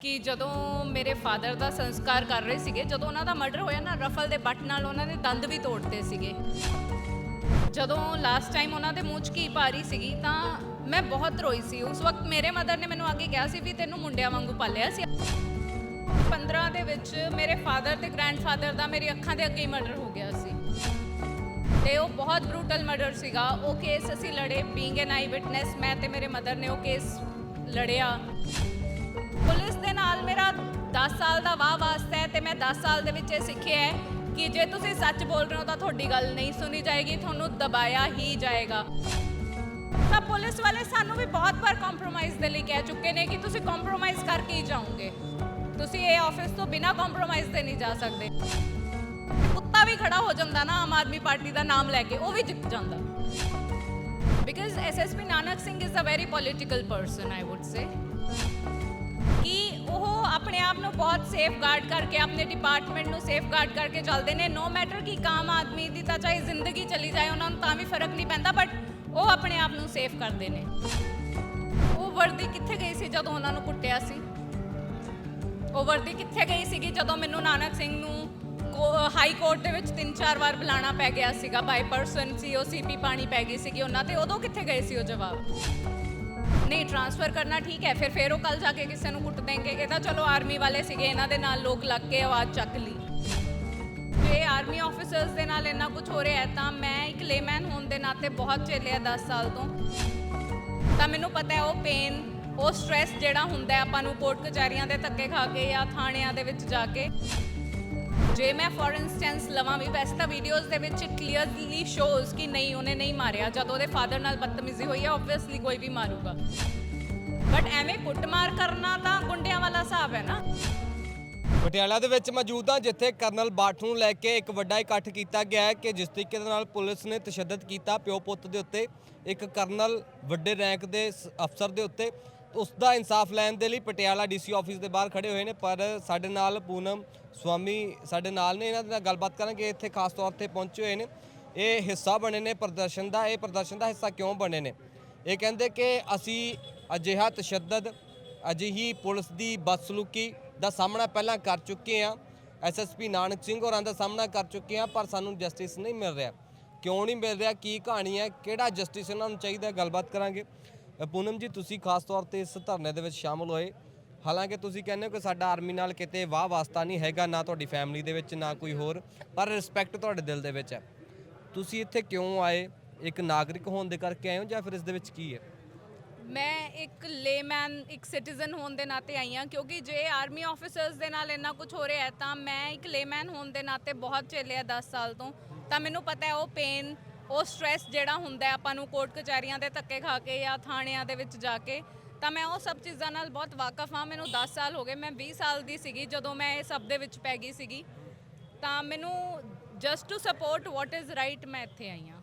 ਕਿ ਜਦੋਂ ਮੇਰੇ ਫਾਦਰ ਦਾ ਸੰਸਕਾਰ ਕਰ ਰਹੇ ਸੀਗੇ, ਜਦੋਂ ਉਹਨਾਂ ਦਾ ਮਰਡਰ ਹੋਇਆ ਨਾ, ਰਫਲ ਦੇ ਬੱਟ ਨਾਲ ਉਹਨਾਂ ਦੇ ਦੰਦ ਵੀ ਤੋੜਤੇ ਸੀਗੇ। ਜਦੋਂ ਲਾਸਟ ਟਾਈਮ ਉਹਨਾਂ ਦੇ ਮੂੰਹ 'ਚ ਕੀ ਪਾ ਰਹੀ ਸੀਗੀ, ਤਾਂ ਮੈਂ ਬਹੁਤ ਰੋਈ ਸੀ। ਉਸ ਵਕਤ ਮੇਰੇ ਮਦਰ ਨੇ ਮੈਨੂੰ ਅੱਗੇ ਕਿਹਾ ਸੀ ਵੀ ਤੈਨੂੰ ਮੁੰਡਿਆਂ ਵਾਂਗੂ ਪਾਲਿਆ ਸੀ। 15 ਦੇ ਵਿੱਚ ਮੇਰੇ ਫਾਦਰ ਤੇ ਗ੍ਰੈਂਡਫਾਦਰ ਦਾ ਮੇਰੀ ਅੱਖਾਂ ਦੇ ਅੱਗੇ ਹੀ ਮਰਡਰ ਹੋ ਗਿਆ ਸੀ। ਤੇ ਉਹ ਬਹੁਤ ਬਰੂਟਲ ਮਰਡਰ ਸੀਗਾ। ਉਹ ਕੇਸ ਅਸੀਂ ਲੜੇ। ਬੀਇੰਗ ਐਨ ਆਈ ਵਿਟਨੈਸ ਮੈਂ ਤੇ ਮੇਰੇ ਮਦਰ ਨੇ ਉਹ ਕੇਸ ਲੜਿਆ। ਨਾਲ ਮੇਰਾ 10 ਸਾਲ ਦਾ ਵਾਹ ਵਾਸਤਾ ਹੈ ਤੇ ਮੈਂ 10 ਸਾਲ ਦੇ ਵਿੱਚ ਇਹ ਸਿੱਖਿਆ ਹੈ ਕਿ ਜੇ ਤੁਸੀਂ ਸੱਚ ਬੋਲ ਰਹੇ ਹੋ ਤਾਂ ਤੁਹਾਡੀ ਗੱਲ ਨਹੀਂ ਸੁਣੀ ਜਾਏਗੀ, ਤੁਹਾਨੂੰ ਦਬਾਇਆ ਹੀ ਜਾਏਗਾ। ਤਾਂ ਪੁਲਿਸ ਵਾਲੇ ਸਾਨੂੰ ਵੀ ਬਹੁਤ ਵਾਰ ਕੰਪਰੋਮਾਈਜ਼ ਦੇ ਲਈ ਕਹਿ ਚੁੱਕੇ ਨੇ ਕਿ ਤੁਸੀਂ ਕੰਪਰੋਮਾਈਜ਼ ਕਰਕੇ ਹੀ ਜਾਓਗੇ। ਤੁਸੀਂ ਇਹ ਆਫਿਸ ਤੋਂ ਬਿਨਾਂ ਕੰਪਰੋਮਾਈਜ਼ ਦੇ ਨਹੀਂ ਜਾ ਸਕਦੇ। ਕੁੱਤਾ ਵੀ ਖੜਾ ਹੋ ਜਾਂਦਾ ਨਾ ਆਮ ਆਦਮੀ ਪਾਰਟੀ ਦਾ ਨਾਮ ਲੈ ਕੇ, ਉਹ ਵੀ ਜਿੱਤ ਜਾਂਦਾ। Because SSP Nanak Singh is a very political person I would say ਉਹ ਆਪਣੇ ਆਪ ਨੂੰ ਬਹੁਤ ਸੇਫ ਗਾਰਡ ਕਰਕੇ, ਆਪਣੇ ਡਿਪਾਰਟਮੈਂਟ ਨੂੰ ਸੇਫ ਗਾਰਡ ਕਰਕੇ ਚੱਲਦੇ ਨੇ। ਨੋ ਮੈਟਰ ਕਿ ਕਾਮ ਆਦਮੀ ਦੀ ਤਾਂ ਚਾਹੇ ਜ਼ਿੰਦਗੀ ਚਲੀ ਜਾਏ, ਉਹਨਾਂ ਨੂੰ ਤਾਂ ਵੀ ਫ਼ਰਕ ਨਹੀਂ ਪੈਂਦਾ ਬਟ ਉਹ ਆਪਣੇ ਆਪ ਨੂੰ ਸੇਫ ਕਰਦੇ ਨੇ। ਉਹ ਵਰਦੀ ਕਿੱਥੇ ਗਈ ਸੀ ਜਦੋਂ ਉਹਨਾਂ ਨੂੰ ਕੁੱਟਿਆ ਸੀ? ਉਹ ਵਰਦੀ ਕਿੱਥੇ ਗਈ ਸੀਗੀ ਜਦੋਂ ਮੈਨੂੰ ਨਾਨਕ ਸਿੰਘ ਨੂੰ ਹਾਈ ਕੋਰਟ ਦੇ ਵਿੱਚ ਤਿੰਨ ਚਾਰ ਵਾਰ ਬੁਲਾਣਾ ਪੈ ਗਿਆ ਸੀਗਾ? ਬਾਈ ਪਰਸਨ ਸੀ, ਉਹ ਸੀਪੀ ਪਾਣੀ ਪੈ ਗਈ ਸੀਗੀ ਉਹਨਾਂ ਤੇ। ਉਦੋਂ ਕਿੱਥੇ ਗਏ ਸੀ ਉਹ ਜਵਾਬ? ਨਹੀਂ ਟ੍ਰਾਂਸਫਰ ਕਰਨਾ ਠੀਕ ਹੈ, ਫਿਰ ਫਿਰ ਉਹ ਕੱਲ ਜਾ ਕੇ ਕਿਸੇ ਨੂੰ ਕੁੱਟ ਦੇਣਗੇ। ਇਹ ਤਾਂ ਚਲੋ ਆਰਮੀ ਵਾਲੇ ਸੀਗੇ, ਇਹਨਾਂ ਦੇ ਨਾਲ ਲੋਕ ਲੱਗ ਕੇ ਆਵਾਜ਼ ਚੱਕ ਲਈ। ਜੇ ਆਰਮੀ ਆਫੀਸਰਸ ਦੇ ਨਾਲ ਇੰਨਾ ਕੁਝ ਹੋ ਰਿਹਾ ਹੈ, ਤਾਂ ਮੈਂ ਇੱਕ ਲੇਮੈਨ ਹੋਣ ਦੇ ਨਾਤੇ ਬਹੁਤ ਝੇਲਿਆ 10 ਸਾਲ ਤੋਂ। ਤਾਂ ਮੈਨੂੰ ਪਤਾ ਹੈ ਉਹ ਪੇਨ ਉਹ ਸਟ੍ਰੈਸ ਜਿਹੜਾ ਹੁੰਦਾ ਆਪਾਂ ਨੂੰ ਕੋਰਟ ਕਚਹਿਰੀਆਂ ਦੇ ਧੱਕੇ ਖਾ ਕੇ ਜਾਂ ਥਾਣਿਆਂ ਦੇ ਵਿੱਚ ਜਾ ਕੇ। ਜੇ ਮੈਂ ਫੋਰ ਇਨਸਟੈਂਸ ਲਵਾਂ ਵੀ, ਵੈਸੇ ਤਾਂ ਵੀਡੀਓਜ਼ ਦੇ ਵਿੱਚ ਕਲੀਅਰਲੀ ਸ਼ੋਜ਼ ਕਿ ਨਹੀਂ, ਉਹਨੇ ਨਹੀਂ ਮਾਰਿਆ। ਜਦੋਂ ਉਹਦੇ ਫਾਦਰ ਨਾਲ ਬਦਤਮੀਜ਼ੀ ਹੋਈ ਹੈ ਆਬਵੀਅਸਲੀ ਕੋਈ ਵੀ ਮਾਰੂਗਾ। ਬਟ ਐਵੇਂ ਕੁੱਟਮਾਰ ਕਰਨਾ ਤਾਂ ਗੁੰਡਿਆਂ ਵਾਲਾ ਹਿਸਾਬ ਹੈ ਨਾ। ਪਟਿਆਲਾ ਦੇ ਵਿੱਚ ਮੌਜੂਦ ਹਾਂ, ਜਿੱਥੇ ਕਰਨਲ ਬਾਠ ਨੂੰ ਲੈ ਕੇ ਇੱਕ ਵੱਡਾ ਇਕੱਠ ਕੀਤਾ ਗਿਆ ਹੈ ਕਿ ਜਿਸ ਤਰੀਕੇ ਦੇ ਨਾਲ ਪੁਲਿਸ ਨੇ ਤਸ਼ੱਦਦ ਕੀਤਾ ਪਿਓ ਪੁੱਤ ਦੇ ਉੱਤੇ, ਇੱਕ ਕਰਨਲ ਵੱਡੇ ਰੈਂਕ ਦੇ ਅਫਸਰ ਦੇ ਉੱਤੇ ਉਸ ਦਾ ਇਨਸਾਫ ਲੈਣ ਦੇ ਲਈ ਪਟਿਆਲਾ ਡੀਸੀ ਆਫਿਸ ਦੇ ਬਾਹਰ ਖੜੇ ਹੋਏ ਨੇ, ਪਰ ਸਾਡੇ ਨਾਲ ਪੂਨਮ ਸਵਾਮੀ, ਸਾਡੇ ਨਾਲ ਨੇ, ਇਹਨਾਂ ਦੇ ਨਾਲ ਗੱਲਬਾਤ ਕਰਾਂਗੇ। ਇੱਥੇ ਖਾਸ ਤੌਰ ਤੇ ਪਹੁੰਚੇ ਹੋਏ ਨੇ। ਇਹ ਹਿੱਸਾ ਬਣੇ ਨੇ, ਪ੍ਰਦਰਸ਼ਨ ਦਾ, ਇਹ ਪ੍ਰਦਰਸ਼ਨ ਦਾ ਹਿੱਸਾ ਕਿਉਂ ਬਣੇ ਨੇ? ਇਹ ਕਹਿੰਦੇ ਕਿ ਅਸੀਂ ਅਜਿਹਾ ਤਸ਼ੱਦਦ, ਅਜਿਹੀ ਪੁਲਿਸ ਦੀ ਬਦਸਲੂਕੀ ਦਾ ਸਾਹਮਣਾ ਪਹਿਲਾਂ ਕਰ ਚੁੱਕੇ ਆ ਐਸਐਸਪੀ ਨਾਨਕ ਸਿੰਘ ਹੋਰਾਂ ਦਾ ਸਾਹਮਣਾ ਕਰ ਚੁੱਕੇ ਆ ਪਰ ਸਾਨੂੰ ਜਸਟਿਸ ਨਹੀਂ ਮਿਲ ਰਿਹਾ। ਕਿਉਂ ਨਹੀਂ ਮਿਲ ਰਿਹਾ? ਕੀ ਕਹਾਣੀ ਹੈ? ਕਿਹੜਾ ਜਸਟਿਸ ਇਹਨਾਂ ਨੂੰ ਚਾਹੀਦਾ? ਗੱਲਬਾਤ ਕਰਾਂਗੇ। ਪੂਨਮ ਜੀ, ਤੁਸੀਂ ਖਾਸ ਤੌਰ ਤੇ ਇਸ ਧਰਨੇ ਦੇ ਵਿੱਚ ਸ਼ਾਮਲ ਹੋਏ। ਹਾਲਾਂਕਿ ਤੁਸੀਂ ਕਹਿੰਦੇ ਹੋ ਕਿ ਸਾਡਾ ਆਰਮੀ ਨਾਲ ਕਿਤੇ ਵਾਹ ਵਾਸਤਾ ਨਹੀਂ ਹੈਗਾ, ਨਾ ਤੁਹਾਡੀ ਫੈਮਿਲੀ ਦੇ ਵਿੱਚ, ਨਾ ਕੋਈ ਹੋਰ, ਪਰ ਰਿਸਪੈਕਟ ਤੁਹਾਡੇ ਦਿਲ ਦੇ ਵਿੱਚ ਹੈ। ਤੁਸੀਂ ਇੱਥੇ ਕਿਉਂ ਆਏ? ਇੱਕ ਨਾਗਰਿਕ ਹੋਣ ਦੇ ਕਰਕੇ ਆਏ ਹੋ ਜਾਂ ਫਿਰ ਇਸ ਦੇ ਵਿੱਚ ਕੀ ਹੈ? ਮੈਂ ਇੱਕ ਲੇਮੈਨ ਇੱਕ ਸਿਟੀਜ਼ਨ ਹੋਣ ਦੇ ਨਾਤੇ ਆਈ ਹਾਂ, ਕਿਉਂਕਿ ਜੇ ਆਰਮੀ ਆਫੀਸਰਸ ਦੇ ਨਾਲ ਇੰਨਾ ਕੁਝ ਹੋ ਰਿਹਾ ਹੈ, ਤਾਂ ਮੈਂ ਇੱਕ ਲੇਮੈਨ ਹੋਣ ਦੇ ਨਾਤੇ ਬਹੁਤ ਝੇਲਿਆ 10 ਸਾਲ ਤੋਂ। ਤਾਂ ਮੈਨੂੰ ਪਤਾ ਹੈ ਉਹ ਪੇਨ ਉਹ ਸਟ੍ਰੈਸ ਜਿਹੜਾ ਹੁੰਦਾ ਆਪਾਂ ਨੂੰ ਕੋਰਟ ਕਚਹਿਰੀਆਂ ਦੇ ਧੱਕੇ ਖਾ ਕੇ ਜਾਂ ਥਾਣਿਆਂ ਦੇ ਵਿੱਚ ਜਾ ਕੇ, ਤਾਂ ਮੈਂ ਉਹ ਸਭ ਚੀਜ਼ਾਂ ਨਾਲ ਬਹੁਤ ਵਾਕਫ ਹਾਂ। ਮੈਨੂੰ 10 ਸਾਲ ਹੋ ਗਏ, ਮੈਂ 20 ਸਾਲ ਦੀ ਸੀਗੀ ਜਦੋਂ ਮੈਂ ਇਹ ਸਭ ਦੇ ਵਿੱਚ ਪੈ ਗਈ ਸੀਗੀ। ਤਾਂ ਮੈਨੂੰ just to support what is right ਮੈਂ ਇੱਥੇ ਆਈ ਹਾਂ।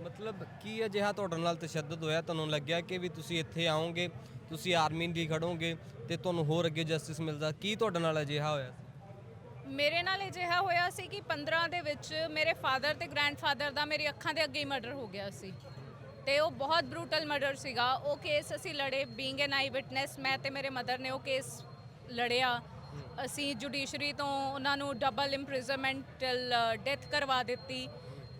ਮਤਲਬ ਕੀ ਅਜਿਹਾ ਤੁਹਾਡੇ ਨਾਲ ਤਸ਼ੱਦਦ ਹੋਇਆ? ਤੁਹਾਨੂੰ ਲੱਗਿਆ ਕਿ ਵੀ ਤੁਸੀਂ ਇੱਥੇ ਆਓਗੇ, ਤੁਸੀਂ ਆਰਮੀ ਦੀ ਖੜੋਗੇ ਤੇ ਤੁਹਾਨੂੰ ਹੋਰ ਅੱਗੇ ਜਸਟਿਸ ਮਿਲਦਾ? ਕੀ ਤੁਹਾਡੇ ਨਾਲ ਅਜਿਹਾ ਹੋਇਆ? ਮੇਰੇ ਨਾਲ ਅਜਿਹਾ ਹੋਇਆ ਸੀ ਕਿ 15 ਦੇ ਵਿੱਚ ਮੇਰੇ ਫਾਦਰ ਤੇ ਗ੍ਰੈਂਡਫਾਦਰ ਦਾ ਮੇਰੀ ਅੱਖਾਂ ਦੇ ਅੱਗੇ ਹੀ ਮਰਡਰ ਹੋ ਗਿਆ ਸੀ। ਤੇ ਉਹ ਬਹੁਤ ਬਰੂਟਲ ਮਰਡਰ ਸੀਗਾ। ਉਹ ਕੇਸ ਅਸੀਂ ਲੜੇ ਬੀਇੰਗ ਐਨ ਆਈ ਵਿਟਨੈਸ ਮੈਂ ਤੇ ਮੇਰੇ ਮਦਰ ਨੇ ਉਹ ਕੇਸ ਲੜਿਆ। ਅਸੀਂ ਜੁਡੀਸ਼ਰੀ ਤੋਂ ਉਹਨਾਂ ਨੂੰ ਡਬਲ ਇੰਪ੍ਰਿਜ਼ਨਮੈਂਟਲ ਡੈਥ ਕਰਵਾ ਦਿੱਤੀ।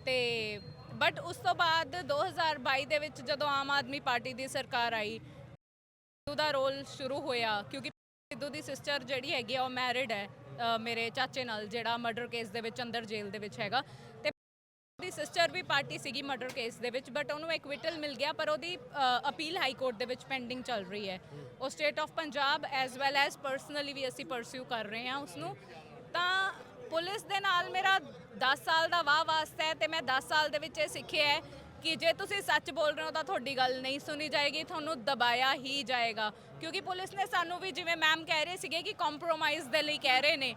ਤੇ ਬਟ ਉਸ ਤੋਂ ਬਾਅਦ 2022 ਦੇ ਵਿੱਚ ਜਦੋਂ ਆਮ ਆਦਮੀ ਪਾਰਟੀ ਦੀ ਸਰਕਾਰ ਆਈ, ਸਿੱਧੂ ਦਾ ਰੋਲ ਸ਼ੁਰੂ ਹੋਇਆ। ਕਿਉਂਕਿ ਸਿੱਧੂ ਦੀ ਸਿਸਟਰ ਜਿਹੜੀ ਹੈਗੀ ਆ, ਉਹ ਮੈਰਿਡ ਹੈ। ਮੇਰੇ ਚਾਚੇ ਨਾਲ ਜਿਹੜਾ ਮਰਡਰ ਕੇਸ ਦੇ ਵਿੱਚ ਅੰਦਰ ਜੇਲ੍ਹ ਦੇ ਵਿੱਚ ਹੈਗਾ। ਤੇ ਉਹਦੀ ਸਿਸਟਰ ਵੀ ਪਾਰਟੀ ਸੀਗੀ ਮਰਡਰ ਕੇਸ ਦੇ ਵਿੱਚ ਬਟ ਉਹਨੂੰ ਇਕਵਿਟਲ ਮਿਲ ਗਿਆ, ਪਰ ਉਹਦੀ ਅਪੀਲ ਹਾਈ ਕੋਰਟ ਦੇ ਵਿੱਚ ਪੈਂਡਿੰਗ ਚੱਲ ਰਹੀ ਹੈ। ਉਹ state of Punjab as well as personally ਵੀ ਅਸੀਂ ਪਰਸਿਊ ਕਰ ਰਹੇ ਹਾਂ ਉਸ ਨੂੰ ਤਾਂ ਪੁਲਿਸ ਦੇ ਨਾਲ ਮੇਰਾ 10 ਸਾਲ ਦਾ ਵਾਹ ਵਾਸਤਾ ਹੈ ਤੇ ਮੈਂ 10 ਸਾਲ ਦੇ ਵਿੱਚ ਇਹ ਸਿੱਖਿਆ ਹੈ। ਕਿ ਜੇ ਤੁਸੀਂ ਸੱਚ ਬੋਲ ਰਹੇ ਹੋ ਤਾਂ ਤੁਹਾਡੀ ਗੱਲ ਨਹੀਂ ਸੁਣੀ ਜਾਏਗੀ, ਤੁਹਾਨੂੰ ਦਬਾਇਆ ਹੀ ਜਾਏਗਾ। ਕਿਉਂਕਿ ਪੁਲਿਸ ਨੇ ਸਾਨੂੰ ਵੀ ਜਿਵੇਂ ਮੈਮ ਕਹਿ ਰਹੇ ਸੀਗੇ ਕਿ ਕੰਪਰੋਮਾਈਜ਼ ਦੇ ਲਈ ਕਹਿ ਰਹੇ ਨੇ,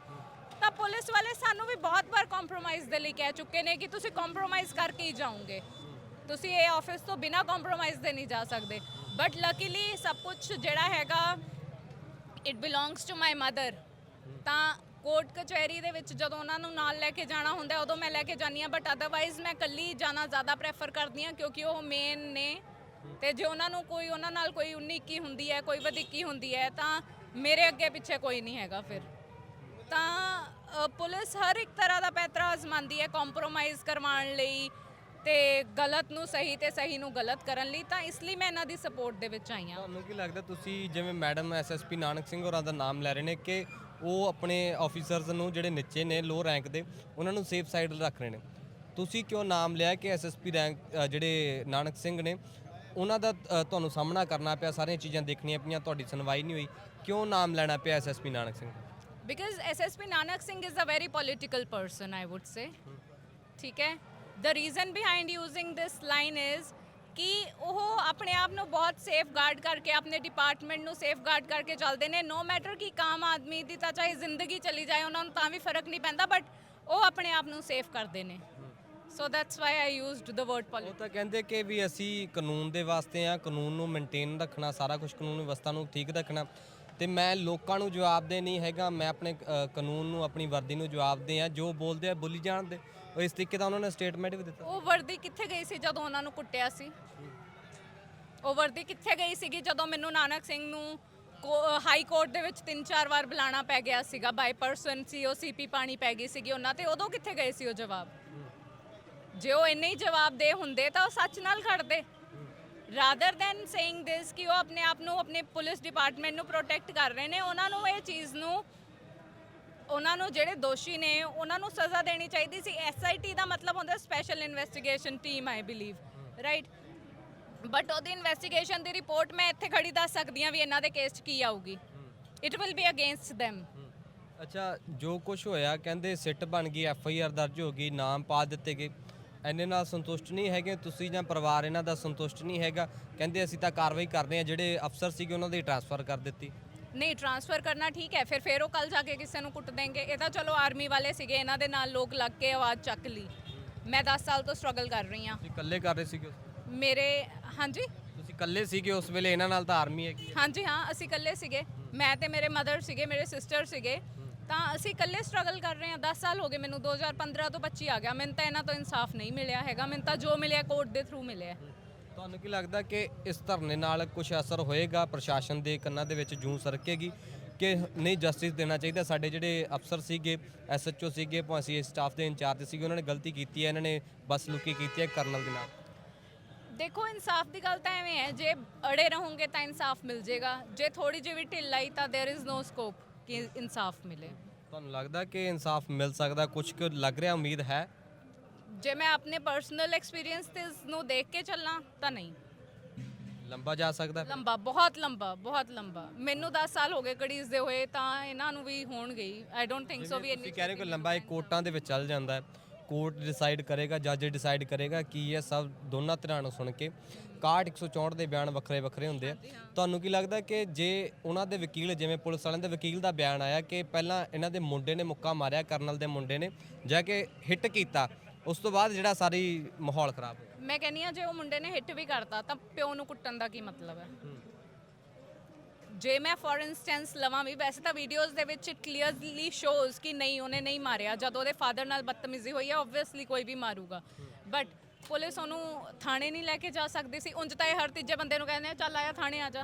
ਤਾਂ ਪੁਲਿਸ ਵਾਲੇ ਸਾਨੂੰ ਵੀ ਬਹੁਤ ਵਾਰ ਕੰਪਰੋਮਾਈਜ਼ ਦੇ ਲਈ ਕਹਿ ਚੁੱਕੇ ਨੇ ਕਿ ਤੁਸੀਂ ਕੰਪਰੋਮਾਈਜ਼ ਕਰਕੇ ਹੀ ਜਾਓਗੇ। ਤੁਸੀਂ ਇਹ ਆਫਿਸ ਤੋਂ ਬਿਨਾਂ ਕੰਪਰੋਮਾਈਜ਼ ਦੇ ਨਹੀਂ ਜਾ ਸਕਦੇ। ਬਟ ਲਕੀਲੀ ਸਭ ਕੁਝ ਜਿਹੜਾ ਹੈਗਾ it belongs to my mother ਤਾਂ ਕੋਰਟ ਕਚਹਿਰੀ ਦੇ ਵਿੱਚ ਜਦੋਂ ਉਹਨਾਂ ਨੂੰ ਨਾਲ ਲੈ ਕੇ ਜਾਣਾ ਹੁੰਦਾ ਉਦੋਂ ਮੈਂ ਲੈ ਕੇ ਜਾਂਦੀ ਹਾਂ। ਬਟ ਅਦਰਵਾਈਜ਼ ਮੈਂ ਇਕੱਲੀ ਜਾਣਾ ਜ਼ਿਆਦਾ ਪ੍ਰੈਫਰ ਕਰਦੀ ਹਾਂ ਕਿਉਂਕਿ ਉਹ ਮੇਨ ਨੇ। ਤੇ ਜੇ ਉਹਨਾਂ ਨੂੰ ਕੋਈ ਉਹਨਾਂ ਨਾਲ ਕੋਈ 19 21 ਹੁੰਦੀ ਹੈ ਕੋਈ ਵਧੀਕੀ ਹੁੰਦੀ ਹੈ ਤਾਂ ਮੇਰੇ ਅੱਗੇ ਪਿੱਛੇ ਕੋਈ ਨਹੀਂ ਹੈਗਾ ਫਿਰ। ਤਾਂ ਅ, ਪੁਲਿਸ ਹਰ ਇੱਕ ਤਰ੍ਹਾਂ ਦਾ ਪੈਤਰਾ ਅਜ਼ਮਾਉਂਦੀ ਹੈ ਕੰਪਰੋਮਾਈਜ਼ ਕਰਵਾਉਣ ਲਈ ਤੇ ਗਲਤ ਨੂੰ ਸਹੀ ਤੇ ਸਹੀ ਨੂੰ ਗਲਤ ਕਰਨ ਲਈ ਤਾਂ ਇਸ ਲਈ ਮੈਂ ਇਹਨਾਂ ਦੀ ਸਪੋਰਟ ਦੇ ਵਿੱਚ ਆਈ ਹਾਂ। ਤੁਹਾਨੂੰ ਕੀ ਲੱਗਦਾ ਤੁਸੀਂ ਜਿਵੇਂ ਮੈਡਮ ਐਸਐਸਪੀ ਨਾਨਕ ਸਿੰਘ ਹੋਰਾਂ ਦਾ ਨਾਮ ਲੈ ਰਹੇ ਨੇ ਕਿ ਉਹ ਆਪਣੇ ਆਫੀਸਰਸ ਨੂੰ ਜਿਹੜੇ ਨੀਚੇ ਨੇ ਲੋ ਰੈਂਕ ਦੇ ਉਹਨਾਂ ਨੂੰ ਸੇਫ ਸਾਈਡ ਰੱਖ ਰਹੇ ਨੇ? ਤੁਸੀਂ ਕਿਉਂ ਨਾਮ ਲਿਆ ਕਿ ਐਸਐਸਪੀ ਰੈਂਕ ਅ, ਜਿਹੜੇ ਨਾਨਕ ਸਿੰਘ ਨੇ ਉਹਨਾਂ ਦਾ ਅ, ਤੁਹਾਨੂੰ ਸਾਹਮਣਾ ਕਰਨਾ ਪਿਆ ਸਾਰੀਆਂ ਚੀਜ਼ਾਂ ਦੇਖਣੀਆਂ ਪਈਆਂ ਤੁਹਾਡੀ ਸੁਣਵਾਈ ਨਹੀਂ ਹੋਈ ਕਿਉਂ ਨਾਮ ਲੈਣਾ ਪਿਆ SSP Nanak Singh? Because SSP Nanak Singh is a very political person I would say ਠੀਕ ਹੈ? The reason behind using this line is ਕਿ ਉਹ ਆਪਣੇ ਆਪ ਨੂੰ ਬਹੁਤ ਸੇਫ ਗਾਰਡ ਕਰਕੇ ਆਪਣੇ ਡਿਪਾਰਟਮੈਂਟ ਨੂੰ ਸੇਫ ਗਾਰਡ ਕਰਕੇ ਚੱਲਦੇ ਨੇ ਨੋ ਮੈਟਰ ਕਿ ਕਾਮ ਆਦਮੀ ਦੀ ਤਾਂ ਚਾਹੇ ਜ਼ਿੰਦਗੀ ਚਲੀ ਜਾਏ ਉਹਨਾਂ ਨੂੰ ਤਾਂ ਵੀ ਫ਼ਰਕ ਨਹੀਂ ਪੈਂਦਾ ਬਟ ਉਹ ਆਪਣੇ ਆਪ ਨੂੰ ਸੇਫ ਕਰਦੇ ਨੇ so that's why I used the word ਉਹ ਪੋਲੀਟੀਕਲ ਤਾਂ ਕਹਿੰਦੇ ਕਿ ਵੀ ਅਸੀਂ ਕਾਨੂੰਨ ਦੇ ਵਾਸਤੇ ਆ, ਕਾਨੂੰਨ ਨੂੰ ਮੇਨਟੇਨ ਰੱਖਣਾ, ਸਾਰਾ ਕੁਝ ਕਾਨੂੰਨ ਵਿਵਸਥਾ ਨੂੰ ਠੀਕ ਰੱਖਣਾ। ਤੇ ਮੈਂ ਲੋਕਾਂ ਨੂੰ ਜਵਾਬ ਦੇ ਨਹੀਂ ਹੈਗਾ ਮੈਂ ਆਪਣੇ ਅ, ਕਾਨੂੰਨ ਨੂੰ ਆਪਣੀ ਵਰਦੀ ਨੂੰ ਜਵਾਬ ਆ ਜੋ ਬੋਲਦੇ ਆ ਬੋਲੀ ਜਾਣ ਦੇ। ਉਹ ਇਸ ਤਰੀਕੇ ਦਾ ਉਹਨਾਂ ਨੇ ਸਟੇਟਮੈਂਟ ਵੀ ਦਿੱਤਾ। ਉਹ ਵਰਦੀ ਕਿੱਥੇ ਗਈ ਸੀ ਜਦੋਂ ਉਹਨਾਂ ਨੂੰ ਕੁੱਟਿਆ ਸੀ? ਉਹ ਵਰਦੀ ਕਿੱਥੇ ਗਈ ਸੀਗੀ ਜਦੋਂ ਮੈਨੂੰ ਨਾਨਕ ਸਿੰਘ ਨੂੰ ਹਾਈ ਕੋਰਟ ਦੇ ਵਿੱਚ ਤਿੰਨ ਚਾਰ ਵਾਰ ਬੁਲਾਣਾ ਪੈ ਗਿਆ ਸੀਗਾ? ਬਾਈ ਪਰਸਨ ਸੀ ਉਹ ਸੀਪੀ ਪਾਣੀ ਪੈ ਗਈ ਸੀਗੀ ਉਹਨਾਂ ਤੇ। ਉਦੋਂ ਕਿੱਥੇ ਗਏ ਸੀ ਉਹ ਜਵਾਬ? ਜੇ ਉਹ ਇੰਨੇ ਹੀ ਜਵਾਬ ਦੇ ਹੁੰਦੇ ਤਾਂ ਉਹ ਸੱਚ ਨਾਲ ਖੜਦੇ। ਰਾਦਰ ਦੈਨ ਸੇਇੰਗ ਦਿਸ ਕਿ ਉਹ ਆਪਣੇ ਆਪ ਨੂੰ ਆਪਣੇ ਪੁਲਿਸ ਡਿਪਾਰਟਮੈਂਟ ਨੂੰ ਪ੍ਰੋਟੈਕਟ ਕਰ ਰਹੇ ਨੇ ਉਹਨਾਂ ਨੂੰ ਇਹ ਚੀਜ਼ ਨੂੰ ਉਹਨਾਂ ਨੂੰ ਜਿਹੜੇ ਦੋਸ਼ੀ ਨੇ ਉਹਨਾਂ ਨੂੰ ਸਜ਼ਾ ਦੇਣੀ ਚਾਹੀਦੀ ਸੀ ਐਸਆਈਟੀ ਦਾ ਮਤਲਬ ਹੁੰਦਾ special investigation team I believe right but ਉਹਦੀ ਇਨਵੈਸਟੀਗੇਸ਼ਨ ਦੀ ਰਿਪੋਰਟ ਮੈਂ ਇੱਥੇ ਖੜੀ ਦੱਸ ਸਕਦੀ ਹਾਂ ਵੀ ਇਹਨਾਂ ਦੇ ਕੇਸ 'ਚ ਕੀ ਆਊਗੀ it will be against them ਅੱਛਾ, ਜੋ ਕੁਝ ਹੋਇਆ, ਕਹਿੰਦੇ ਸਿੱਟ ਬਣ ਗਈ ਐਫ ਆਈ ਆਰ ਦਰਜ ਹੋ ਗਈ, ਨਾਮ ਪਾ ਦਿੱਤੇ ਗਏ। ਐਨੇ ਨਾਲ ਸੰਤੁਸ਼ਟ ਨਹੀਂ ਹੈਗੇ ਤੁਸੀਂ ਜਾਂ ਪਰਿਵਾਰ ਇਹਨਾਂ ਦਾ ਸੰਤੁਸ਼ਟ ਨਹੀਂ ਹੈਗਾ। ਕਹਿੰਦੇ ਅਸੀਂ ਤਾਂ ਕਾਰਵਾਈ ਕਰਦੇ ਹਾਂ ਜਿਹੜੇ ਅਫਸਰ ਸੀਗੇ ਉਹਨਾਂ ਦੀ ਟਰਾਂਸਫਰ ਕਰ ਦਿੱਤੀ। ਨਹੀਂ ਟ੍ਰਾਂਸਫਰ ਕਰਨਾ ਠੀਕ ਹੈ ਫਿਰ ਫਿਰ ਉਹ ਕੱਲ ਜਾ ਕੇ ਕਿਸੇ ਨੂੰ ਕੁੱਟ ਦੇਣਗੇ। ਇਹ ਤਾਂ ਚਲੋ ਆਰਮੀ ਵਾਲੇ ਸੀਗੇ ਇਹਨਾਂ ਦੇ ਨਾਲ ਲੋਕ ਲੱਗ ਕੇ ਆਵਾਜ਼ ਚੱਕ ਲਈ। ਮੈਂ 10 ਸਾਲ ਤੋਂ ਸਟਰਗਲ ਕਰ ਰਹੀ ਹਾਂ। ਤੁਸੀਂ ਇਕੱਲੇ ਕਰ ਰਹੇ ਸੀਗੇ ਉਸ- ਮੇਰੇ ਹਾਂਜੀ? ਤੁਸੀਂ ਇਕੱਲੇ ਸੀਗੇ ਉਸ ਵੇਲੇ ਇਹਨਾਂ ਨਾਲ ਤਾਂ ਆਰਮੀ ਹੈਗੀ ਹੈ। ਹਾਂਜੀ ਹਾਂ ਅਸੀਂ ਇਕੱਲੇ ਸੀਗੇ। ਮੈਂ ਤੇ ਮੇਰੇ ਮਦਰ ਸੀਗੇ ਮੇਰੇ ਸਿਸਟਰ ਸੀਗੇ। ਤਾਂ ਅਸੀਂ ਇਕੱਲੇ ਸਟਰਗਲ ਕਰ ਰਹੇ ਹਾਂ 10 ਸਾਲ ਹੋ ਗਏ ਮੈਨੂੰ 2015 ਤੋਂ 25 ਆ ਗਿਆ ਮੈਨੂੰ ਤਾਂ ਇਹਨਾਂ ਤੋਂ ਇਨਸਾਫ ਨਹੀਂ ਮਿਲਿਆ ਹੈਗਾ ਮੈਨੂੰ ਤਾਂ ਜੋ ਮਿਲਿਆ ਕੋਰਟ ਦੇ ਥਰੂ ਮਿਲਿਆ ਤੁਹਾਨੂੰ ਕੀ ਲੱਗਦਾ ਕਿ ਇਸ ਧਰਨੇ ਨਾਲ ਕੁਝ ਅਸਰ ਹੋਏਗਾ ਪ੍ਰਸ਼ਾਸਨ ਦੇ ਕੰਨਾਂ ਦੇ ਵਿੱਚ ਜੂੰ ਸਰਕੇਗੀ ਕਿ ਨਹੀਂ ਜਸਟਿਸ ਦੇਣਾ ਚਾਹੀਦਾ ਸਾਡੇ ਜਿਹੜੇ ਅਫਸਰ ਸੀਗੇ ਐਸਐਚਓ ਸੀਗੇ ਭਾਵੇਂ ਸਟਾਫ ਦੇ ਇੰਚਾਰਜ ਸੀਗੇ ਉਹਨਾਂ ਨੇ ਗਲਤੀ ਕੀਤੀ ਹੈ ਇਹਨਾਂ ਨੇ ਬਸ ਲੁਕੀ ਕੀਤੀ ਹੈ ਕਰਨਲ ਦੇ ਨਾਲ ਦੇਖੋ ਇਨਸਾਫ ਦੀ ਗੱਲ ਤਾਂ ਐਵੇਂ ਹੈ ਜੇ ਅੜੇ ਰਹੋਗੇ ਤਾਂ ਇਨਸਾਫ ਮਿਲ ਜਾਏਗਾ ਜੇ ਥੋੜੀ ਜਿਹੀ ਵੀ ਢਿੱਲ ਆਈ ਤਾਂ देयर इज नो ਸਕੋਪ ਕਿ ਇਨਸਾਫ ਮਿਲੇ। ਤੁਹਾਨੂੰ ਲੱਗਦਾ ਕਿ ਇਨਸਾਫ ਮਿਲ ਸਕਦਾ? ਕੁਝ ਕੁ ਲੱਗ ਰਿਹਾ ਉਮੀਦ ਹੈ? ਜੇ ਮੈਂ ਆਪਣੇ ਪਰਸਨਲ ਐਕਸਪੀਰੀਅੰਸ ਤੇ ਇਸ ਨੂੰ ਦੇਖ ਕੇ ਚੱਲਾਂ ਤਾਂ ਨਹੀਂ। ਲੰਬਾ ਜਾ ਸਕਦਾ ਲੰਬਾ ਬਹੁਤ ਲੰਬਾ ਬਹੁਤ ਲੰਬਾ। ਮੈਨੂੰ 10 ਸਾਲ ਹੋ ਗਏ ਕੜੀਜ਼ਦੇ ਹੋਏ ਤਾਂ ਇਹਨਾਂ ਨੂੰ ਵੀ ਹੋਣਗੇ ਆਈ ਡੋਨਟ ਥਿੰਕ ਸੋ ਵੀ ਇੰਨੀ ਤੁਸੀਂ ਕਹਿ ਰਹੇ ਹੋ ਕਿ ਲੰਬਾ ਇੱਕ ਕੋਰਟਾਂ ਦੇ ਵਿੱਚ ਚੱਲ ਜਾਂਦਾ ਹੈ। ਕੋਰਟ ਡਿਸਾਈਡ ਕਰੇਗਾ ਜੱਜ ਡਿਸਾਈਡ ਕਰੇਗਾ ਕੀ ਹੈ ਸਭ ਦੋਨਾਂ ਧਿਰਾਂ ਨੂੰ ਸੁਣ ਕੇ 61 164 ਦੇ ਬਿਆਨ ਵੱਖਰੇ ਵੱਖਰੇ ਹੁੰਦੇ ਆ। ਤੁਹਾਨੂੰ ਕੀ ਲੱਗਦਾ ਕਿ ਜੇ ਉਹਨਾਂ ਦੇ ਵਕੀਲ ਜਿਵੇਂ ਪੁਲਿਸ ਵਾਲਿਆਂ ਦੇ ਵਕੀਲ ਦਾ ਬਿਆਨ ਆਇਆ ਕਿ ਪਹਿਲਾਂ ਇਹਨਾਂ ਦੇ ਮੁੰਡੇ ਨੇ ਮੁੱਕਾ ਮਾਰਿਆ ਕਰਨਲ ਦੇ ਮੁੰਡੇ ਨੇ ਜਾ ਕੇ ਹਿੱਟ ਕੀਤਾ ਉਸ ਤੋਂ ਬਾਅਦ ਜਿਹੜਾ ਸਾਰੀ ਮਾਹੌਲ ਖਰਾਬ ਹੋ ਗਿਆ ਮੈਂ ਕਹਿੰਨੀ ਆ ਜੇ ਉਹ ਮੁੰਡੇ ਨੇ ਹਿੱਟ ਵੀ ਕਰਤਾ ਤਾਂ ਪਿਓ ਨੂੰ ਕੁੱਟਣ ਦਾ ਕੀ ਮਤਲਬ ਹੈ। ਜੇ ਮੈਂ ਫੋਰ ਇਨਸਟੈਂਸ ਲਵਾਂ ਵੀ, ਵੈਸੇ ਤਾਂ ਵੀਡੀਓਜ਼ ਦੇ ਵਿੱਚ ਕਲੀਅਰਲੀ ਸ਼ੋਜ਼ ਕਿ ਨਹੀਂ, ਉਹਨੇ ਨਹੀਂ ਮਾਰਿਆ। ਜਦੋਂ ਉਹਦੇ ਫਾਦਰ ਨਾਲ ਬਦਤਮੀਜ਼ੀ ਹੋਈ ਹੈ ਆਬਵੀਅਸਲੀ ਕੋਈ ਵੀ ਮਾਰੂਗਾ। ਬਟ ਪੁਲਿਸ ਉਹਨੂੰ ਥਾਣੇ ਨਹੀਂ ਲੈ ਕੇ ਜਾ ਸਕਦੀ ਸੀ। ਉਂਝ ਤਾਂ ਇਹ ਹਰ ਤੀਜੇ ਬੰਦੇ ਨੂੰ ਕਹਿੰਦੇ ਆ, ਚੱਲ ਆਇਆ ਥਾਣੇ, ਆ ਜਾ।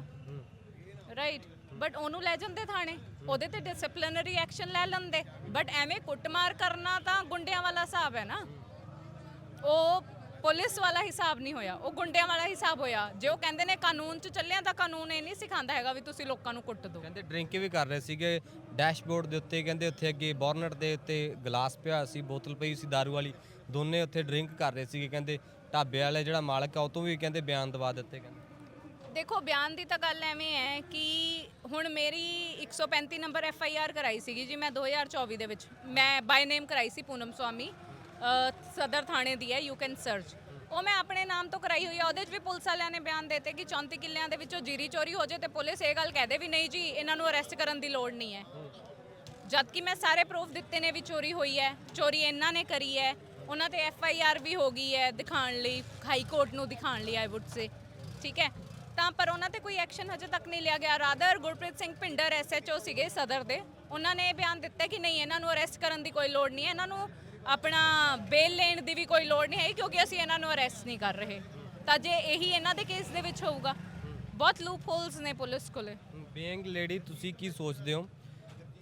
ਰਾਈਟ ਬਟ ਉਹਨੂੰ ਲੈ ਜਾਂਦੇ ਥਾਣੇ। ਉਹਦੇ ਤੇ ਡਿਸਪਲਿਨਰੀ ਐਕਸ਼ਨ ਲੈ ਲੈਂਦੇ। ਬਟ ਐਵੇਂ ਕੁੱਟਮਾਰ ਕਰਨਾ ਤਾਂ ਗੁੰਡਿਆਂ ਵਾਲਾ ਹਿਸਾਬ ਹੈ ਨਾ। ਉਹ ਪੁਲਿਸ ਵਾਲਾ ਹਿਸਾਬ ਨਹੀਂ ਹੋਇਆ ਉਹ ਗੁੰਡਿਆਂ ਵਾਲਾ ਹਿਸਾਬ ਹੋਇਆ। ਜੇ ਉਹ ਕਹਿੰਦੇ ਨੇ ਕਾਨੂੰਨ 'ਚ ਚੱਲਿਆ ਤਾਂ ਕਾਨੂੰਨ ਇਹ ਨਹੀਂ ਸਿਖਾਉਂਦਾ ਹੈਗਾ ਵੀ ਤੁਸੀਂ ਲੋਕਾਂ ਨੂੰ ਕੁੱਟ ਦਿਓ। ਕਹਿੰਦੇ ਡਰਿੰਕ ਵੀ ਕਰ ਰਹੇ ਸੀਗੇ ਡੈਸ਼ਬੋਰਡ ਦੇ ਉੱਤੇ ਕਹਿੰਦੇ ਉੱਥੇ ਅੱਗੇ ਬੋਰਨਟ ਦੇ ਉੱਤੇ ਗਲਾਸ ਪਿਆ ਸੀ ਬੋਤਲ ਪਈ ਸੀ दारू ਵਾਲੀ। ਦੋਨੇ ਉੱਥੇ ਡਰਿੰਕ ਕਰ ਰਹੇ ਸੀਗੇ ਕਹਿੰਦੇ ਢਾਬੇ ਵਾਲੇ ਜਿਹੜਾ ਮਾਲਕ ਆ ਉਹ ਤੋਂ ਵੀ ਕਹਿੰਦੇ ਬਿਆਨ ਦਵਾ ਦਿੱਤੇ ਕਹਿੰਦੇ। ਦੇਖੋ ਬਿਆਨ ਦੀ ਤਾਂ ਗੱਲ ਐਵੇਂ ਹੈ ਕਿ ਹੁਣ ਮੇਰੀ 135 ਨੰਬਰ ਐਫ ਆਈ ਆਰ ਕਰਾਈ ਸੀਗੀ ਜੀ ਮੈਂ 2024 ਦੇ ਵਿੱਚ। ਮੈਂ ਬਾਈ ਨੇਮ ਕਰਾਈ ਸੀ ਪੂਨਮ ਸਵਾਮੀ। ਸਦਰ ਥਾਣੇ ਦੀ ਹੈ ਯੂ ਕੈਨ ਸਰਚ ਉਹ ਮੈਂ ਆਪਣੇ ਨਾਮ ਤੋਂ ਕਰਾਈ ਹੋਈ ਆ, ਉਹਦੇ 'ਚ ਵੀ ਪੁਲਿਸ ਵਾਲਿਆਂ ਨੇ ਬਿਆਨ ਦਿੱਤੇ ਕਿ 34 ਕਿੱਲਿਆਂ ਦੇ ਵਿੱਚੋਂ ਜੀਰੀ ਚੋਰੀ ਹੋ ਜੇ ਤੇ ਪੁਲਿਸ ਇਹ ਗੱਲ ਕਹਦੇ ਵੀ ਨਹੀਂ ਜੀ, ਇਹਨਾਂ ਨੂੰ ਅਰੈਸਟ ਕਰਨ ਦੀ ਲੋੜ ਨਹੀਂ ਹੈ। ਜਦ ਕਿ ਮੈਂ ਸਾਰੇ ਪ੍ਰੂਫ ਦਿੱਤੇ ਨੇ ਵੀ ਚੋਰੀ ਹੋਈ ਹੈ, ਚੋਰੀ ਇਹਨਾਂ ਨੇ ਕਰੀ ਹੈ, ਉਹਨਾਂ ਤੇ ਐਫ ਆਈ ਆਰ ਵੀ ਹੋ ਗਈ ਹੈ ਦਿਖਾਉਣ ਲਈ, ਹਾਈ ਕੋਰਟ ਨੂੰ ਦਿਖਾਉਣ ਲਈ ਆਈ ਵੁੱਡ ਸੇ ਠੀਕ ਹੈ? ਤਾਂ ਪਰ ਉਹਨਾਂ ਤੇ ਕੋਈ ਐਕਸ਼ਨ ਹਜੇ ਤੱਕ ਨਹੀਂ ਲਿਆ ਗਿਆ। ਰਾਦਰ ਗੁਰਪ੍ਰੀਤ ਸਿੰਘ ਭਿੰਡਰ ਐਸਐਚਓ ਸੀਗੇ ਸਦਰ ਦੇ। ਉਹਨਾਂ ਨੇ ਇਹ ਬਿਆਨ ਦਿੱਤਾ ਕਿ ਨਹੀਂ, ਇਹਨਾਂ ਨੂੰ ਅਰੈਸਟ ਕਰਨ ਦੀ ਕੋਈ ਲੋੜ ਨਹੀਂ ਹੈ। ਇਹਨਾਂ ਨੂੰ ਆਪਣਾ ਬੇਲ ਲੈਣ ਦੀ ਵੀ ਕੋਈ ਲੋੜ ਨਹੀਂ ਹੈ ਕਿਉਂਕਿ ਅਸੀਂ ਇਹਨਾਂ ਨੂੰ ਅਰੈਸਟ ਨਹੀਂ ਕਰ ਰਹੇ। ਤਾਂ ਜੇ ਇਹੀ ਇਹਨਾਂ ਦੇ ਕੇਸ ਦੇ ਵਿੱਚ ਹੋਊਗਾ। ਬਹੁਤ ਲੂਪ ਹੋਲਸ ਨੇ ਪੁਲਿਸ ਕੋਲੇ। ਬੀਇੰਗ ਲੇਡੀ ਤੁਸੀਂ ਕੀ ਸੋਚਦੇ ਹੋ?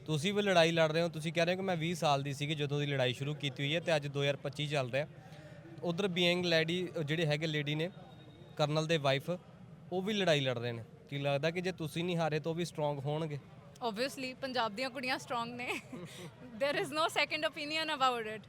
ਤੁਸੀਂ ਵੀ ਲੜਾਈ ਲੜ ਰਹੇ ਹੋ। ਤੁਸੀਂ ਕਹਿ ਰਹੇ ਹੋ ਕਿ ਮੈਂ 20 ਸਾਲ ਦੀ ਸੀਗੀ ਜਦੋਂ ਦੀ ਲੜਾਈ ਸ਼ੁਰੂ ਕੀਤੀ ਹੋਈ ਹੈ ਤੇ ਅੱਜ 2025 ਚੱਲ ਰਿਹਾ। ਉਧਰ ਬੀਇੰਗ ਲੇਡੀ ਜਿਹੜੇ ਹੈਗੇ ਲੇਡੀ ਨੇ, ਕਰਨਲ ਦੇ ਵਾਈਫ ਉਹ ਵੀ ਲੜਾਈ ਲੜ ਰਹੇ ਨੇ। ਕੀ ਲੱਗਦਾ ਕਿ ਜੇ ਤੁਸੀਂ ਨਹੀਂ ਹਾਰੇ ਤਾਂ ਉਹ ਵੀ ਸਟਰੋਂਗ ਹੋਣਗੇ? ਆਬਵੀਅਸਲੀ ਪੰਜਾਬ ਦੀਆਂ ਕੁੜੀਆਂ ਸਟਰੋਂਗ ਨੇ there is no second opinion about it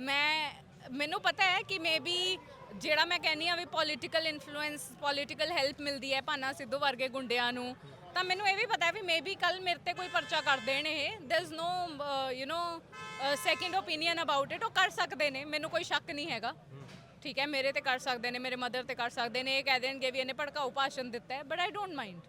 ਮੈਂ ਮੈਨੂੰ ਪਤਾ ਹੈ ਕਿ ਮੇਬੀ ਜਿਹੜਾ ਮੈਂ ਕਹਿੰਨੀ ਆ ਵੀ ਪੋਲੀਟੀਕਲ ਇਨਫਲੂਐਂਸ ਪੋਲੀਟੀਕਲ ਹੈਲਪ ਮਿਲਦੀ ਹੈ ਭਾਨਾ ਸਿੱਧੂ ਵਰਗੇ ਗੁੰਡਿਆਂ ਨੂੰ ਤਾਂ ਮੈਨੂੰ ਇਹ ਵੀ ਪਤਾ ਹੈ ਵੀ ਮੇਬੀ ਕੱਲ ਮੇਰੇ ਤੇ ਕੋਈ ਪਰਚਾ ਕਰ ਦੇਣ ਇਹ there is no you no second opinion about it ਉਹ ਕਰ ਸਕਦੇ ਨੇ ਮੈਨੂੰ ਕੋਈ ਸ਼ੱਕ ਨਹੀਂ ਹੈਗਾ ਠੀਕ ਹੈ ਮੇਰੇ ਤੇ ਕਰ ਸਕਦੇ ਨੇ ਮੇਰੇ ਮਦਰ ਤੇ ਕਰ ਸਕਦੇ ਨੇ ਇਹ ਕਹਿ ਦੇਣਗੇ ਵੀ ਇਹਨੇ ਭੜਕਾਊ ਭਾਸ਼ਣ ਦਿੱਤਾ ਹੈ ਬਟ ਆਈ ਡੋਂਟ ਮਾਈਂਡ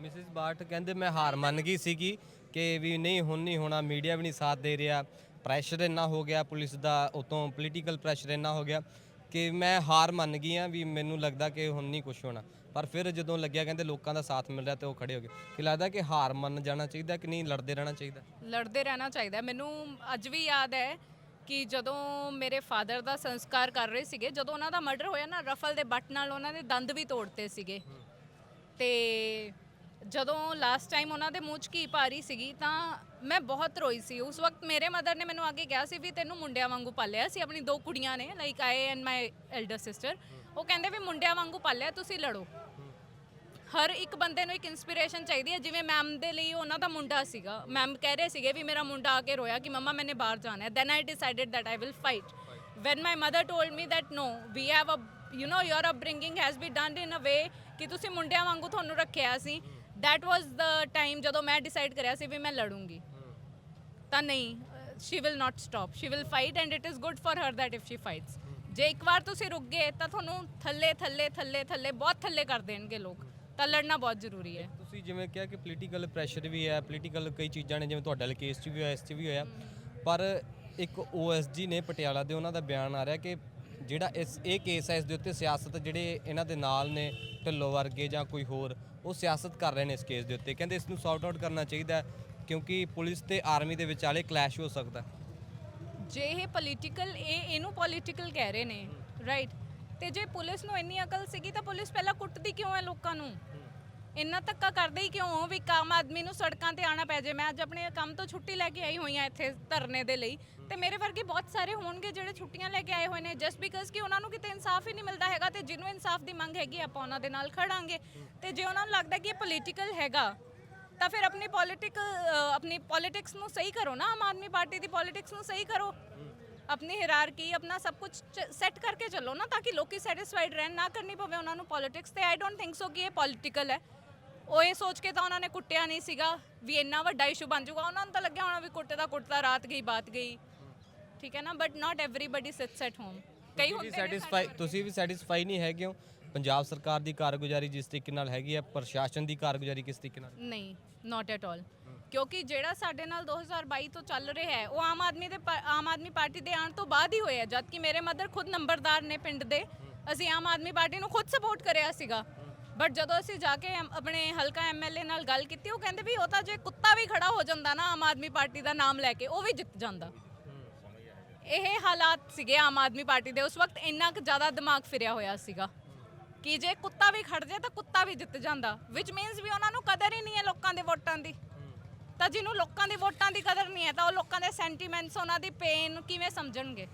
ਮਿਸਿਸ ਬਾਟ ਕਹਿੰਦੇ ਮੈਂ ਹਾਰ ਮੰਨ ਗਈ ਸੀਗੀ ਕਿ ਵੀ ਨਹੀਂ, ਹੁਣ ਨਹੀਂ ਹੋਣਾ, ਮੀਡੀਆ ਵੀ ਨਹੀਂ ਸਾਥ ਦੇ ਰਿਹਾ। ਪ੍ਰੈਸ਼ਰ ਇੰਨਾ ਹੋ ਗਿਆ ਪੁਲਿਸ ਦਾ, ਉਤੋਂ ਪੋਲੀਟੀਕਲ ਪ੍ਰੈਸ਼ਰ ਇੰਨਾ ਹੋ ਗਿਆ ਕਿ ਮੈਂ ਹਾਰ ਮੰਨ ਗਈ ਆ ਵੀ ਮੈਨੂੰ ਲੱਗਦਾ ਕਿ ਹੁਣ ਨਹੀਂ ਕੁਝ ਹੋਣਾ। ਪਰ ਫਿਰ ਜਦੋਂ ਲੱਗਿਆ ਕਹਿੰਦੇ ਲੋਕਾਂ ਦਾ ਸਾਥ ਮਿਲ ਰਿਹਾ ਤੇ ਉਹ ਖੜੇ ਹੋ ਗਏ। ਕਿ ਲੱਗਦਾ ਕਿ ਹਾਰ ਮੰਨ ਜਾਣਾ ਚਾਹੀਦਾ ਕਿ ਨਹੀਂ, ਲੜਦੇ ਰਹਿਣਾ ਚਾਹੀਦਾ? ਲੜਦੇ ਰਹਿਣਾ ਚਾਹੀਦਾ। ਮੈਨੂੰ ਅੱਜ ਵੀ ਯਾਦ ਹੈ ਕਿ ਜਦੋਂ ਮੇਰੇ ਫਾਦਰ ਦਾ ਸੰਸਕਾਰ ਕਰ ਰਹੇ ਸੀਗੇ, ਜਦੋਂ ਉਹਨਾਂ ਦਾ ਮਰਡਰ ਹੋਇਆ ਨਾ, ਰਫਲ ਦੇ ਬੱਟ ਨਾਲ ਉਹਨਾਂ ਦੇ ਦੰਦ ਵੀ ਤੋੜਤੇ ਸੀਗੇ। ਤੇ ਜਦੋਂ ਲਾਸਟ ਟਾਈਮ ਉਹਨਾਂ ਦੇ ਮੂੰਹ 'ਚ ਘੀ ਭਾਰੀ ਸੀਗੀ, ਤਾਂ ਮੈਂ ਬਹੁਤ ਰੋਈ ਸੀ। ਉਸ ਵਕਤ ਮੇਰੇ ਮਦਰ ਨੇ ਮੈਨੂੰ ਅੱਗੇ ਕਿਹਾ ਸੀ ਵੀ ਤੈਨੂੰ ਮੁੰਡਿਆਂ ਵਾਂਗੂ ਪਾਲਿਆ। ਸੀ ਆਪਣੀ ਦੋ ਕੁੜੀਆਂ ਨੇ like I and my elder sister ਉਹ ਕਹਿੰਦੇ ਵੀ ਮੁੰਡਿਆਂ ਵਾਂਗੂ ਪਾਲਿਆ, ਤੁਸੀਂ ਲੜੋ। ਹਰ ਇੱਕ ਬੰਦੇ ਨੂੰ ਇੱਕ ਇਨਸਪੀਰੇਸ਼ਨ ਚਾਹੀਦੀ ਹੈ। ਜਿਵੇਂ ਮੈਮ ਦੇ ਲਈ ਉਹਨਾਂ ਦਾ ਮੁੰਡਾ ਸੀਗਾ। ਮੈਮ ਕਹਿ ਰਹੇ ਸੀਗੇ ਵੀ ਮੇਰਾ ਮੁੰਡਾ ਆ ਕੇ ਰੋਇਆ ਕਿ ਮੰਮਾ ਮੈਨੇ ਬਾਹਰ ਜਾਣਾ ਹੈ। Then I decided that I will fight when my mother told me that no, we have a, you know, your upbringing has be done in a way ਕਿ ਤੁਸੀਂ ਮੁੰਡਿਆਂ ਵਾਂਗੂ ਤੁਹਾਨੂੰ ਰੱਖਿਆ ਸੀ। That was the time ਜਦੋਂ ਮੈਂ decide ਕਰਿਆ ਸੀ ਵੀ ਮੈਂ ਲੜੂੰਗੀ। ਤਾਂ ਨਹੀਂ she will not stop she will fight and it is good for her that if she fights ਜੇ ਇੱਕ ਵਾਰ ਤੁਸੀਂ ਰੁਕ ਗਏ ਤਾਂ ਤੁਹਾਨੂੰ ਥੱਲੇ ਥੱਲੇ ਥੱਲੇ ਥੱਲੇ, ਬਹੁਤ ਥੱਲੇ ਕਰ ਦੇਣਗੇ ਲੋਕ। ਤਾਂ ਲੜਨਾ ਬਹੁਤ ਜ਼ਰੂਰੀ ਹੈ। ਤੁਸੀਂ ਜਿਵੇਂ ਕਿਹਾ ਕਿ ਪੋਲੀਟੀਕਲ ਪ੍ਰੈਸ਼ਰ ਵੀ ਹੈ ਪੋਲੀਟੀਕਲ ਕਈ ਚੀਜ਼ਾਂ ਨੇ, ਜਿਵੇਂ ਤੁਹਾਡੇ ਵਾਲੇ ਕੇਸ 'ਚ ਵੀ ਹੋਇਆ, ਇਸ 'ਚ ਵੀ ਹੋਇਆ। ਪਰ ਇੱਕ ਓਐਸਜੀ ਨੇ ਪਟਿਆਲਾ ਦੇ ਉਹਨਾਂ ਦਾ ਬਿਆਨ ਆ ਰਿਹਾ ਕਿ ਜਿਹੜਾ ਇਸ, ਇਹ ਕੇਸ ਹੈ, ਇਸ ਦੇ ਉੱਤੇ ਸਿਆਸਤ ਜਿਹੜੇ ਇਹਨਾਂ ਦੇ ਨਾਲ ਨੇ, ਢਿੱਲੋਂ ਵਰਗੇ ਜਾਂ ਕੋਈ ਹੋਰ, ਉਹ ਸਿਆਸਤ ਕਰ ਰਹੇ ਨੇ ਇਸ ਕੇਸ ਦੇ ਉੱਤੇ। ਕਹਿੰਦੇ ਇਸ ਨੂੰ ਸੌਟ ਆਊਟ ਕਰਨਾ ਚਾਹੀਦਾ ਕਿਉਂਕਿ ਪੁਲਿਸ ਤੇ ਆਰਮੀ ਦੇ ਵਿਚਾਲੇ ਕਲੈਸ਼ ਹੋ ਸਕਦਾ। ਜੇ ਇਹ ਪੋਲੀਟੀਕਲ ਇਹ ਇਹਨੂੰ ਪੋਲੀਟੀਕਲ ਕਹਿ ਰਹੇ ਨੇ ਰਾਈਟ ਤੇ ਜੇ ਪੁਲਿਸ ਨੂੰ ਇੰਨੀ ਅਕਲ ਸੀਗੀ, ਤਾਂ ਪੁਲਿਸ ਪਹਿਲਾਂ ਕੁੱਟਦੀ ਕਿਉਂ ਹੈ ਲੋਕਾਂ ਨੂੰ? ਇੰਨਾ ਧੱਕਾ ਕਰਦੇ ਹੀ ਕਿਉਂ ਹੋ ਵੀ ਕਾਮ ਆਦਮੀ ਨੂੰ ਸੜਕਾਂ ਤੇ ਆਣਾ ਪੈ ਜੇ? ਮੈਂ ਅੱਜ ਆਪਣੇ ਕੰਮ ਤੋਂ ਛੁੱਟੀ ਲੈ ਕੇ ਆਈ ਹੋਈ ਹਾਂ ਇੱਥੇ ਧਰਨੇ ਦੇ ਲਈ। ਤੇ ਮੇਰੇ ਵਰਗੇ ਬਹੁਤ ਸਾਰੇ ਹੋਣਗੇ ਜਿਹੜੇ ਛੁੱਟੀਆਂ ਲੈ ਕੇ ਆਏ ਹੋਏ ਨੇ ਜਸਟ ਬਿਕਾਜ਼ ਕਿ ਉਹਨਾਂ ਨੂੰ ਕਿਤੇ ਇਨਸਾਫ ਹੀ ਨਹੀਂ ਮਿਲਦਾ ਹੈਗਾ ਤੇ ਜਿਹਨੂੰ ਇਨਸਾਫ ਦੀ ਮੰਗ ਹੈਗੀ, ਆਪਾਂ ਉਹਨਾਂ ਦੇ ਨਾਲ ਖੜਾਂਗੇ। ਤੇ ਜੇ ਉਹਨਾਂ ਨੂੰ ਲੱਗਦਾ ਕਿ ਇਹ ਪੋਲੀਟੀਕਲ ਹੈਗਾ, ਤਾਂ ਫਿਰ ਆਪਣੀ ਪੋਲਿਟਿਕ ਆਪਣੀ ਪੋਲਿਟਿਕਸ ਨੂੰ ਸਹੀ ਕਰੋ ਨਾ, ਆਮ ਆਦਮੀ ਪਾਰਟੀ ਦੀ ਪੋਲਿਟਿਕਸ ਨੂੰ ਸਹੀ ਕਰੋ। ਆਪਣੀ ਹਿਰਾਰਕੀ ਆਪਣਾ ਸਭ ਕੁਝ ਸੈੱਟ ਕਰਕੇ ਚੱਲੋ ਨਾ, ਤਾਂ ਕਿ ਲੋਕੀ ਸੈਟੀਸਫਾਈਡ ਰਹਿਣ, ਨਾ ਕਰਨੀ ਪਵੇ ਉਹਨਾਂ ਨੂੰ ਪੋਲਿਟਿਕਸ ਤੇ। ਆਈ ਡੋਨਟ ਥਿੰਕ ਸੋ ਕਿ ਇਹ ਪੋਲਿਟੀਕਲ ਹੈ। ਉਹ ਇਹ ਸੋਚ ਕੇ ਤਾਂ ਉਹਨਾਂ ਨੇ ਕੁੱਟਿਆ ਨਹੀਂ ਸੀਗਾ, ਵੀ ਇੰਨਾ ਵੱਡਾ ਇਸ਼ੂ ਬਣ ਜਾਊਗਾ। ਉਹਨਾਂ ਨੂੰ ਤਾਂ ਲੱਗਿਆ ਹੋਣਾ ਵੀ ਕੁੱਟੇ ਦਾ ਕੁੱਟਦਾ ਰਾਤ ਗਈ, ਬਾਤ ਗਈ। ਠੀਕ ਹੈ ਨਾ? But not everybody sits at home ਕਈ ਹੁੰਦੇ ਨੇ ਸੈਟੀਸਫਾਈ ਤੁਸੀਂ ਵੀ ਸੈਟੀਸਫਾਈ ਨਹੀਂ ਹੈਗੇ ਹੋ? ਪੰਜਾਬ ਸਰਕਾਰ ਦੀ ਕਾਰਗੁਜ਼ਾਰੀ ਜਿਸ ਤਰੀਕੇ ਨਾਲ ਹੈਗੀ ਹੈ ਪ੍ਰਸ਼ਾਸਨ ਦੀ ਕਾਰਗੁਜ਼ਾਰੀ ਕਿਸ ਤਰੀਕੇ ਨਾਲ? ਨਹੀਂ ਨਾਟ ਐਟ ਆਲ ਕਿਉਂਕਿ ਜਿਹੜਾ ਸਾਡੇ ਨਾਲ 2022 ਤੋਂ ਚੱਲ ਰਿਹਾ ਹੈ ਉਹ ਆਮ ਆਦਮੀ ਦੇ ਪਾ- ਆਮ ਆਦਮੀ ਪਾਰਟੀ ਦੇ ਆਉਣ ਤੋਂ ਬਾਅਦ ਹੀ ਹੋਇਆ ਜਦ ਕਿ ਮੇਰੇ ਮਦਰ ਖੁਦ ਨੰਬਰਦਾਰ ਨੇ ਪਿੰਡ ਦੇ। ਅਸੀਂ ਆਮ ਆਦਮੀ ਪਾਰਟੀ ਨੂੰ ਖੁਦ ਸਪੋਰਟ ਕਰਿਆ ਸੀਗਾ। ਬਟ ਜਦੋਂ ਅਸੀਂ ਜਾ ਕੇ ਐਮ- ਆਪਣੇ ਹਲਕਾ ਐਮਐਲਏ ਨਾਲ ਗੱਲ ਕੀਤੀ ਉਹ ਕਹਿੰਦੇ ਵੀ ਉਹ ਤਾਂ ਜੇ ਕੁੱਤਾ ਵੀ ਖੜਾ ਹੋ ਜਾਂਦਾ ਨਾ ਆਮ ਆਦਮੀ ਪਾਰਟੀ ਦਾ ਨਾਮ ਲੈ ਕੇ ਉਹ ਵੀ ਜਿੱਤ ਜਾਂਦਾ। ਇਹ ਹਾਲਾਤ ਸੀਗੇ ਆਮ ਆਦਮੀ ਪਾਰਟੀ ਦੇ, ਉਸ ਵਕਤ ਇੰਨਾ ਕੁ ਜ਼ਿਆਦਾ ਦਿਮਾਗ ਫਿਰਿਆ ਹੋਇਆ ਸੀਗਾ ਕਿ ਜੇ ਕੁੱਤਾ ਵੀ ਖੜ ਜੇ ਤਾਂ ਕੁੱਤਾ ਵੀ ਜਿੱਤ ਜਾਂਦਾ ਵਿਚ ਮੀਨਸ ਵੀ ਉਹਨਾਂ ਨੂੰ ਕਦਰ ਹੀ ਨਹੀਂ ਹੈ ਲੋਕਾਂ ਦੇ ਵੋਟਾਂ ਦੀ। ਤਾਂ ਜਿਹਨੂੰ ਲੋਕਾਂ ਦੀ ਵੋਟਾਂ ਦੀ ਕਦਰ ਨਹੀਂ ਹੈ, ਤਾਂ ਉਹ ਲੋਕਾਂ ਦੇ ਸੈਂਟੀਮੈਂਟਸ ਉਹਨਾਂ ਦੀ ਪੇਨ ਕਿਵੇਂ ਸਮਝਣਗੇ?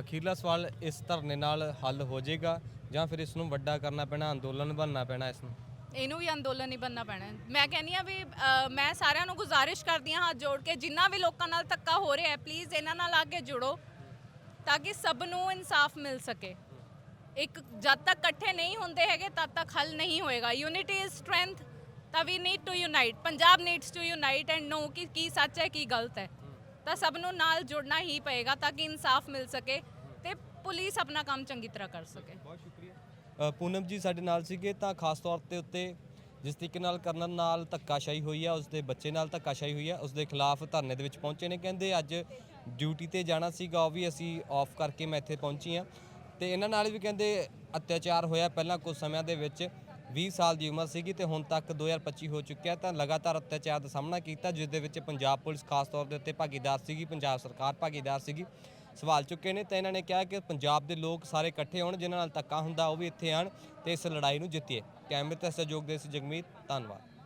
ਅਖੀਰਲਾ ਸਵਾਲ ਇਸ ਧਰਨੇ ਨਾਲ ਹੱਲ ਹੋ ਜਾਏਗਾ ਜਾਂ ਫਿਰ ਇਸ ਨੂੰ ਵੱਡਾ ਕਰਨਾ ਪੈਣਾ, ਅੰਦੋਲਨ ਬਣਨਾ ਪੈਣਾ ਇਸ ਨੂੰ? ਇਹਨੂੰ ਵੀ ਅੰਦੋਲਨ ਹੀ ਬੰਨਣਾ ਪੈਣਾ ਹੈ। ਮੈਂ ਕਹਿੰਦੀ ਆ ਵੀ ਅ, ਮੈਂ ਸਾਰਿਆਂ ਨੂੰ ਗੁਜ਼ਾਰਿਸ਼ ਕਰਦੀ ਹਾਂ ਹੱਥ ਜੋੜ ਕੇ ਜਿੰਨਾ ਵੀ ਲੋਕਾਂ ਨਾਲ ਧੱਕਾ ਹੋ ਰਿਹਾ ਹੈ ਪਲੀਜ਼ ਇਹਨਾਂ ਨਾਲ ਆ ਕੇ ਜੁੜੋ ਤਾਂ ਕਿ ਸਭ ਨੂੰ ਇਨਸਾਫ ਮਿਲ ਸਕੇ। ਇੱਕ ਜਦ ਤੱਕ ਇਕੱਠੇ ਨਹੀਂ ਹੁੰਦੇ ਹੈਗੇ ਤਦ ਤੱਕ ਹੱਲ ਨਹੀਂ ਹੋਏਗਾ। ਯੂਨਿਟੀ ਇਜ਼ ਸਟਰੈਂਥ ਤਾਂ we need to unite Punjab needs to unite and know ਕਿ ਕੀ ਸੱਚ ਹੈ ਕੀ ਗਲਤ ਹੈ। ਤਾਂ ਸਭ ਨੂੰ ਨਾਲ ਜੁੜਨਾ ਹੀ ਪਏਗਾ ਤਾਂ ਕਿ ਇਨਸਾਫ ਮਿਲ ਸਕੇ ਤੇ ਪੁਲਿਸ ਆਪਣਾ ਕੰਮ ਚੰਗੀ ਤਰ੍ਹਾਂ ਕਰ ਸਕੇ। ਬਹੁਤ ਸ਼ੁਕਰੀਆ। ਪੂਨਮ ਜੀ ਸਾਡੇ ਨਾਲ ਸੀਗੇ ਤਾਂ ਖਾਸ ਤੌਰ ਤੇ ਉੱਤੇ ਜਿਸ ਤਰੀਕੇ ਨਾਲ ਕਰਨ ਨਾਲ ਧੱਕਾਸ਼ਾਹੀ ਹੋਈ ਆ, ਉਸਦੇ ਬੱਚੇ ਨਾਲ ਧੱਕਾਸ਼ਾਹੀ ਹੋਈ ਆ ਉਸ ਦੇ ਖਿਲਾਫ ਧਰਨੇ ਦੇ ਵਿੱਚ ਪਹੁੰਚੇ ਨੇ। ਕਹਿੰਦੇ ਅੱਜ ਡਿਊਟੀ ਤੇ ਜਾਣਾ ਸੀਗਾ, ਉਹ ਵੀ ਅਸੀਂ ਆਫ ਕਰਕੇ ਮੈਂ ਇੱਥੇ ਪਹੁੰਚੀ ਆ। ਤੇ ਇਹਨਾਂ ਨਾਲ ਵੀ ਕਹਿੰਦੇ ਅਤਿਆਚਾਰ ਹੋਇਆ ਪਹਿਲਾਂ ਕੁਝ ਸਮਿਆਂ ਦੇ ਵਿੱਚ 20 ਸਾਲ ਦੀ ਉਮਰ ਸੀਗੀ ਤੇ ਹੁਣ ਤੱਕ 2025 ਹੋ ਚੁੱਕਿਆ ਤਾਂ ਲਗਾਤਾਰ ਅਤਿਆਚਾਰ ਦਾ ਸਾਹਮਣਾ ਕੀਤਾ, ਜਿਸ ਦੇ ਵਿੱਚ ਪੰਜਾਬ ਪੁਲਿਸ ਖਾਸ ਤੌਰ ਦੇ ਉੱਤੇ ਭਾਗੀਦਾਰ ਸੀਗੀ, ਪੰਜਾਬ ਸਰਕਾਰ ਭਾਗੀਦਾਰ ਸੀਗੀ। ਸਵਾਲ ਚੁੱਕੇ ਨੇ ਤਾਂ ਇਹਨਾਂ ਨੇ ਕਿਹਾ ਕਿ ਪੰਜਾਬ ਦੇ ਲੋਕ ਸਾਰੇ ਇਕੱਠੇ ਹੋਣ, ਜਿਨ੍ਹਾਂ ਨਾਲ ਧੱਕਾ ਹੁੰਦਾ ਉਹ ਵੀ ਇੱਥੇ ਆਣ ਤੇ ਇਸ ਲੜਾਈ ਨੂੰ ਜਿੱਤੀਏ। ਕੈਮਰੇ ਤੇ ਸਹਿਯੋਗ ਦੇ ਸੀ ਜਗਮੀਤ, ਧੰਨਵਾਦ।